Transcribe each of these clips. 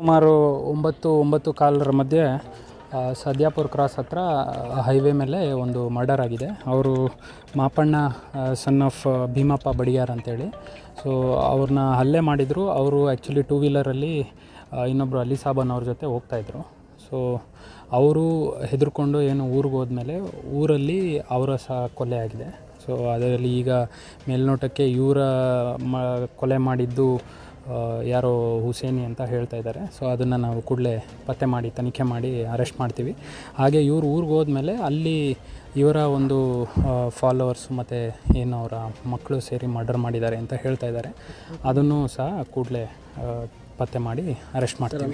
ಸುಮಾರು ಒಂಬತ್ತು ಒಂಬತ್ತು ಕಾಲರ ಮಧ್ಯೆ ಸದ್ಯಾಪುರ ಕ್ರಾಸ್ ಹತ್ರ ಹೈವೇ ಮೇಲೆ ಒಂದು ಮರ್ಡರ್ ಆಗಿದೆ. ಅವರು ಮಾಪಣ್ಣ ಸನ್ ಆಫ್ ಭೀಮಪ್ಪ ಬಡಿಯಾರ್ ಅಂತೇಳಿ. ಸೊ ಅವ್ರನ್ನ ಹಲ್ಲೆ ಮಾಡಿದರು. ಅವರು ಆ್ಯಕ್ಚುಲಿ ಟೂ ವೀಲರಲ್ಲಿ ಇನ್ನೊಬ್ಬರು ಅಲಿ ಸಾಬನ್ ಅವ್ರ ಜೊತೆ ಹೋಗ್ತಾಯಿದ್ರು ಸೊ ಅವರು ಹೆದರ್ಕೊಂಡು ಏನು ಊರಿಗೆ ಹೋದ್ಮೇಲೆ ಊರಲ್ಲಿ ಅವರ ಸಹ ಕೊಲೆ ಆಗಿದೆ. ಸೊ ಅದರಲ್ಲಿ ಈಗ ಮೇಲ್ನೋಟಕ್ಕೆ ಇವರ ಮ, ಕೊಲೆ ಮಾಡಿದ್ದು ಯಾರೋ ಹುಸೇನಿ ಅಂತ ಹೇಳ್ತಾ ಇದ್ದಾರೆ. ಸೊ ಅದನ್ನು ನಾವು ಕೂಡಲೇ ಪತ್ತೆ ಮಾಡಿ ತನಿಖೆ ಮಾಡಿ ಅರೆಸ್ಟ್ ಮಾಡ್ತೀವಿ. ಹಾಗೆ ಇವರು ಊರಿಗೆ ಹೋದ್ಮೇಲೆ ಅಲ್ಲಿ ಇವರ ಒಂದು ಫಾಲೋವರ್ಸ್ ಮತ್ತು ಏನು ಅವರ ಮಕ್ಕಳು ಸೇರಿ ಮರ್ಡರ್ ಮಾಡಿದ್ದಾರೆ ಅಂತ ಹೇಳ್ತಾ ಇದ್ದಾರೆ. ಅದನ್ನು ಸಹ ಕೂಡಲೇ ಪತ್ತೆ ಮಾಡಿ ಅರೆಸ್ಟ್ ಮಾಡ್ತಾರೆ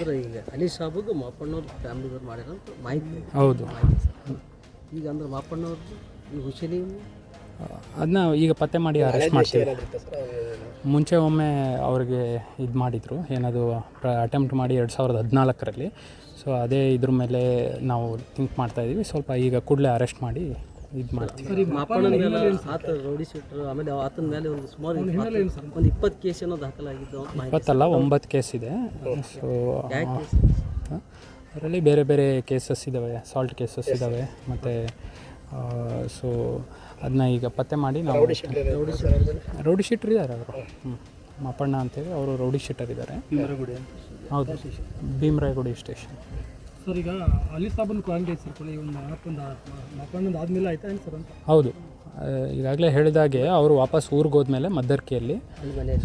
ಹೌದು. ಈಗ ಅಂದ್ರೆ ಮಾಪಣ್ಣವ್ರದ್ದು ಹುಸೇನಿ ಅದನ್ನ ಈಗ ಪತ್ತೆ ಮಾಡಿ ಅರೆಸ್ಟ್ ಮಾಡ್ತೀವಿ. ಮುಂಚೆ ಒಮ್ಮೆ ಅವ್ರಿಗೆ ಇದು ಮಾಡಿದರು. ಏನದು ಅಟೆಂಪ್ಟ್ ಮಾಡಿ ಎರಡು ಸಾವಿರದ ಹದಿನಾಲ್ಕರಲ್ಲಿ. ಸೊ ಅದೇ ಇದ್ರ ಮೇಲೆ ನಾವು ಥಿಂಕ್ ಮಾಡ್ತಾ ಇದ್ದೀವಿ ಸ್ವಲ್ಪ ಈಗ ಕೂಡಲೇ ಅರೆಸ್ಟ್ ಮಾಡಿ ಇದು ಮಾಡ್ತೀವಿ. ಇಪ್ಪತ್ತಲ್ಲ ಒಂಬತ್ತು ಕೇಸ್ ಇದೆ. ಸೊ ಅದರಲ್ಲಿ ಬೇರೆ ಬೇರೆ ಕೇಸಸ್ ಇದ್ದಾವೆ ಸಾಲ್ಟ್ ಕೇಸಸ್ ಇದ್ದಾವೆ ಮತ್ತು ಸೊ ಅದನ್ನ ಈಗ ಪತ್ತೆ ಮಾಡಿ ನಾವು ರೌಡಿ ಶೀಟರ್ ಇದ್ದಾರೆ. ಅವರು ಹ್ಞೂ ಮಪ್ಪಣ್ಣ ಅಂತೇಳಿ ಅವರು ರೌಡಿ ಶೀಟರ್ ಇದ್ದಾರೆ. ಹೌದು. ಭೀಮರಾಯಗುಡಿ ಸ್ಟೇಷನ್. ಸರ್ ಈಗ ಅಲಿ ಸಾಬನ್ ಕ್ವಾರಂಟೈನ್ ಸರ್ ಕೊಲೆ ಒಂದು ಆದಮೇಲೆ ಆಯ್ತಾ ಸರ್ ಅಂತ? ಹೌದು. ಈಗಾಗಲೇ ಹೇಳಿದಾಗೆ ಅವರು ವಾಪಸ್ ಊರಿಗೆ ಹೋದ್ಮೇಲೆ ಮದ್ದರ್ಕಿಯಲ್ಲಿ.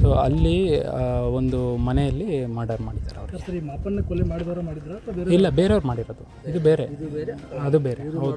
ಸೊ ಅಲ್ಲಿ ಒಂದು ಮನೆಯಲ್ಲಿ ಮರ್ಡರ್ ಮಾಡಿದ್ದಾರೆ ಅವರು. ಕೊಲೆ ಮಾಡಿದವರು ಮಾಡಿದ್ರ ಇಲ್ಲ ಬೇರೆಯವ್ರು ಮಾಡಿರೋದು. ಇದು ಬೇರೆ? ಅದು ಬೇರೆ. ಹೌದು.